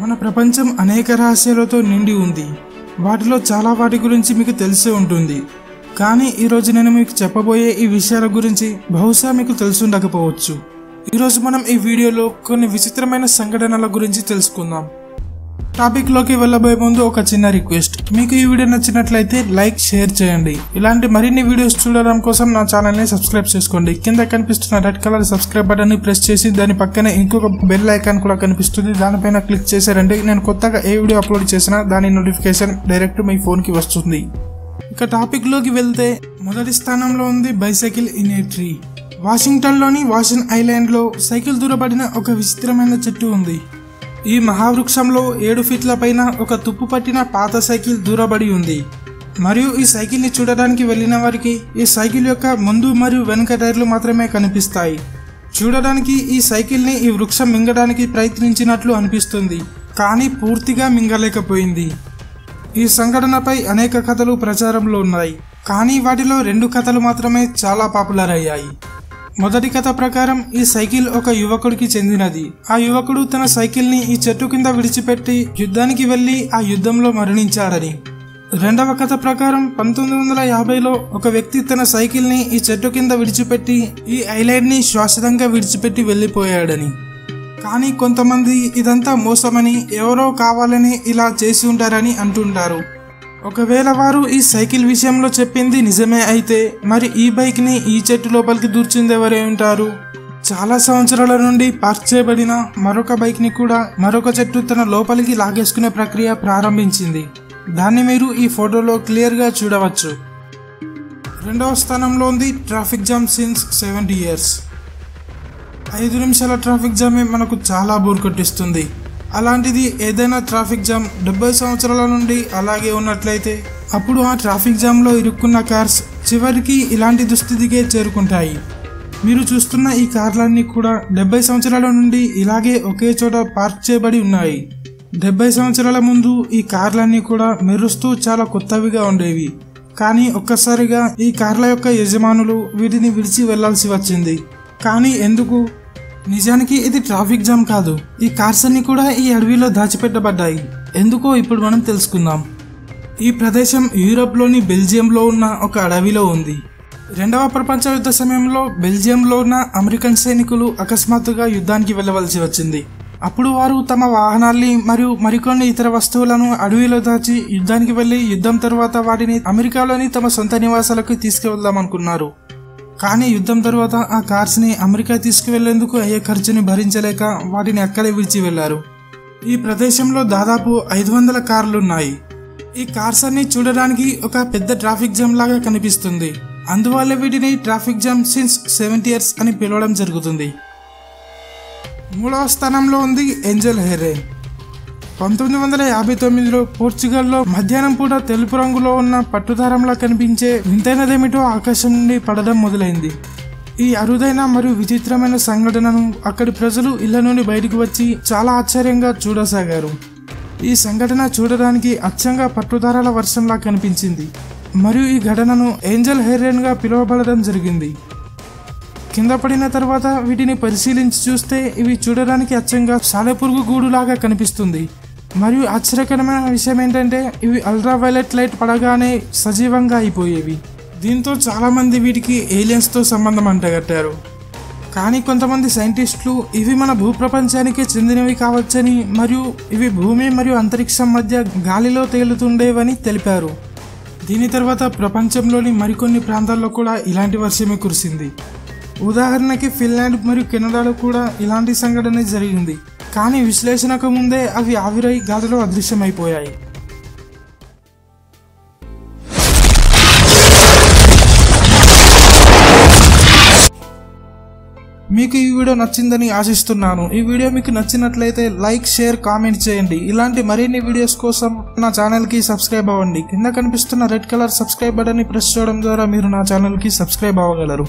మన ప్రపంచం అనేక రహస్యాలతో నిండి ఉంది. వాటిలో చాలా వాటి గురించి మీకు తెలిసే ఉంటుంది. కానీ ఈరోజు నేను మీకు చెప్పబోయే ఈ విషయాల గురించి బహుశా మీకు తెలుసుండకపోవచ్చు. ఈరోజు మనం ఈ వీడియోలో కొన్ని విచిత్రమైన సంఘటనల గురించి తెలుసుకుందాం. టాపిక్లోకి వెళ్ళబోయే ముందు ఒక చిన్న రిక్వెస్ట్ మీకు ఈ వీడియో నచ్చినట్లయితే లైక్ షేర్ చేయండి. ఇలాంటి మరిన్ని వీడియోస్ చూడడం కోసం నా ఛానల్ని సబ్స్క్రైబ్ చేసుకోండి. కింద కనిపిస్తున్న రెడ్ కలర్ సబ్స్క్రైబ్ బటన్ని ప్రెస్ చేసి దాని పక్కనే ఇంకొక బెల్ ఐకాన్ కూడా కనిపిస్తుంది. దానిపైన క్లిక్ చేశారంటే నేను కొత్తగా ఏ వీడియో అప్లోడ్ చేసినా దాని నోటిఫికేషన్ డైరెక్ట్ మీ ఫోన్కి వస్తుంది. ఇక టాపిక్లోకి వెళ్తే మొదటి స్థానంలో ఉంది బైసైకిల్ ఇన్ వాషింగ్టన్లోని ట్రీ వాషింగ్టన్ వాషన్ ఐలాండ్లో సైకిల్ దూరబడిన ఒక విచిత్రమైన చెట్టు ఉంది. ఈ మహావృక్షంలో ఏడు ఫీట్ల పైన ఒక తుప్పు పట్టిన పాత సైకిల్ దూరబడి ఉంది. మరియు ఈ సైకిల్ని చూడడానికి వెళ్ళిన వారికి ఈ సైకిల్ యొక్క ముందు మరియు వెనుక టైర్లు మాత్రమే కనిపిస్తాయి. చూడడానికి ఈ సైకిల్ని ఈ వృక్షం మింగడానికి ప్రయత్నించినట్లు అనిపిస్తుంది కానీ పూర్తిగా మింగలేకపోయింది. ఈ సంఘటనపై అనేక కథలు ప్రచారంలో ఉన్నాయి కానీ వాటిలో రెండు కథలు మాత్రమే చాలా పాపులర్ అయ్యాయి. మొదటి కథ ప్రకారం ఈ సైకిల్ ఒక యువకుడికి చెందినది. ఆ యువకుడు తన సైకిల్ని ఈ చెట్టు కింద విడిచిపెట్టి యుద్ధానికి వెళ్ళి ఆ యుద్ధంలో మరణించాడని. రెండవ కథ ప్రకారం పంతొమ్మిది వందల యాభైలో ఒక వ్యక్తి తన సైకిల్ని ఈ చెట్టు కింద విడిచిపెట్టి ఈ ఐలాండ్ని శాశ్వతంగా విడిచిపెట్టి వెళ్ళిపోయాడని కానీ కొంతమంది ఇదంతా మోసమని ఎవరో కావాలని ఇలా చేసి ఉంటారని అంటుంటారు. ఒకవేళ వారు ఈ సైకిల్ విషయంలో చెప్పింది నిజమే అయితే మరి ఈ బైక్ని ఈ చెట్టు లోపలికి దూర్చింది ఎవరే ఉంటారు? చాలా సంవత్సరాల నుండి పార్క్ చేయబడిన మరొక బైక్ని కూడా మరొక చెట్టు తన లోపలికి లాగేసుకునే ప్రక్రియ ప్రారంభించింది. దాన్ని మీరు ఈ ఫోటోలో క్లియర్గా చూడవచ్చు. రెండవ స్థానంలో ఉంది traffic jam since seventy years. ఐదు నిమిషాల ట్రాఫిక్ జామే మనకు చాలా బోర్ కొట్టిస్తుంది. అలాంటిది ఏదైనా ట్రాఫిక్ జామ్ డెబ్బై సంవత్సరాల నుండి అలాగే ఉన్నట్లయితే అప్పుడు ఆ ట్రాఫిక్ జామ్లో ఇరుక్కున్న కార్స్ చివరికి ఇలాంటి దుస్థితికే చేరుకుంటాయి. మీరు చూస్తున్న ఈ కార్లన్నీ కూడా డెబ్బై సంవత్సరాల నుండి ఇలాగే ఒకే చోట పార్క్ చేయబడి ఉన్నాయి. డెబ్బై సంవత్సరాల ముందు ఈ కార్లన్నీ కూడా మెరుస్తూ చాలా కొత్తవిగా ఉండేవి. కానీ ఒక్కసారిగా ఈ కార్ల యొక్క యజమానులు వీటిని విడిచి వెళ్ళాల్సి వచ్చింది. కానీ ఎందుకు? నిజానికి ఇది ట్రాఫిక్ జామ్ కాదు. ఈ కార్స్ అన్ని కూడా ఈ అడవిలో దాచిపెట్టబడ్డాయి. ఎందుకో ఇప్పుడు మనం తెలుసుకుందాం. ఈ ప్రదేశం యూరోప్లోని బెల్జియంలో ఉన్న ఒక అడవిలో ఉంది. రెండవ ప్రపంచ యుద్ధ సమయంలో బెల్జియంలో ఉన్న అమెరికన్ సైనికులు అకస్మాత్తుగా యుద్ధానికి వెళ్ళవలసి వచ్చింది. అప్పుడు వారు తమ వాహనాల్ని మరియు మరికొన్ని ఇతర వస్తువులను అడవిలో దాచి యుద్ధానికి వెళ్ళి యుద్ధం తర్వాత వాటిని అమెరికాలోని తమ సొంత నివాసాలకు తీసుకువెళ్దామనుకున్నారు. కానీ యుద్ధం తర్వాత ఆ కార్స్ని అమెరికా తీసుకువెళ్ళేందుకు అయ్యే ఖర్చుని భరించలేక వాటిని అక్కడే విడిచి వెళ్ళారు ఈ ప్రదేశంలో దాదాపు ఐదు వందల కార్లున్నాయి. ఈ కార్స్ అన్ని చూడడానికి ఒక పెద్ద ట్రాఫిక్ జామ్ లాగా కనిపిస్తుంది. అందువల్ల వీటిని traffic jam since seventy years అని పిలవడం జరుగుతుంది. మూడవ స్థానంలో ఉంది ఏంజల్ హెర్రే. పంతొమ్మిది వందల యాభై తొమ్మిదిలో పోర్చుగల్లో మధ్యాహ్నం పూట తెలుపు రంగులో ఉన్న పట్టుదారంలా కనిపించే వింతైనదేమిటో ఆకాశం నుండి పడడం మొదలైంది. ఈ అరుదైన మరియు విచిత్రమైన సంఘటనను అక్కడి ప్రజలు ఇళ్ళ నుండి బయటకు వచ్చి చాలా ఆశ్చర్యంగా చూడసాగారు. ఈ సంఘటన చూడడానికి అచ్చంగా పట్టుదారాల వర్షంలా కనిపించింది. మరియు ఈ ఘటనను ఏంజల్ హెయిరెన్ పిలువబడడం జరిగింది. కింద పడిన తర్వాత వీటిని పరిశీలించి చూస్తే ఇవి చూడడానికి అచ్చంగా సాలెపురుగు గూడులాగా కనిపిస్తుంది. మరియు ఆశ్చర్యకరమైన విషయం ఏంటంటే ఇవి అల్ట్రా వైలెట్ లైట్ పడగానే సజీవంగా అయిపోయేవి. దీంతో చాలామంది వీటికి ఏలియన్స్తో సంబంధం అంటగట్టారు. కానీ కొంతమంది సైంటిస్టులు ఇవి మన భూప్రపంచానికే చెందినవి కావచ్చని మరియు ఇవి భూమి మరియు అంతరిక్షం మధ్య గాలిలో తేలుతుండేవని తెలిపారు. దీని తర్వాత ప్రపంచంలోని మరికొన్ని ప్రాంతాల్లో కూడా ఇలాంటి వర్షమే కురిసింది. ఉదాహరణకి ఫిన్లాండ్ మరియు కెనడాలో కూడా ఇలాంటి సంఘటన జరిగింది. కానీ విశ్లేషణకు ముందే అవి ఆవిరై గాలిలో అదృశ్యమైపోయాయి. మీకు ఈ వీడియో నచ్చిందని ఆశిస్తున్నాను. ఈ వీడియో మీకు నచ్చినట్లయితే లైక్ షేర్ కామెంట్ చేయండి. ఇలాంటి మరిన్ని వీడియోస్ కోసం నా ఛానల్కి సబ్స్క్రైబ్ అవ్వండి. కింద కనిపిస్తున్న రెడ్ కలర్ సబ్స్క్రైబ్ బటన్ని ప్రెస్ చేయడం ద్వారా మీరు నా ఛానల్కి సబ్స్క్రైబ్ అవ్వగలరు.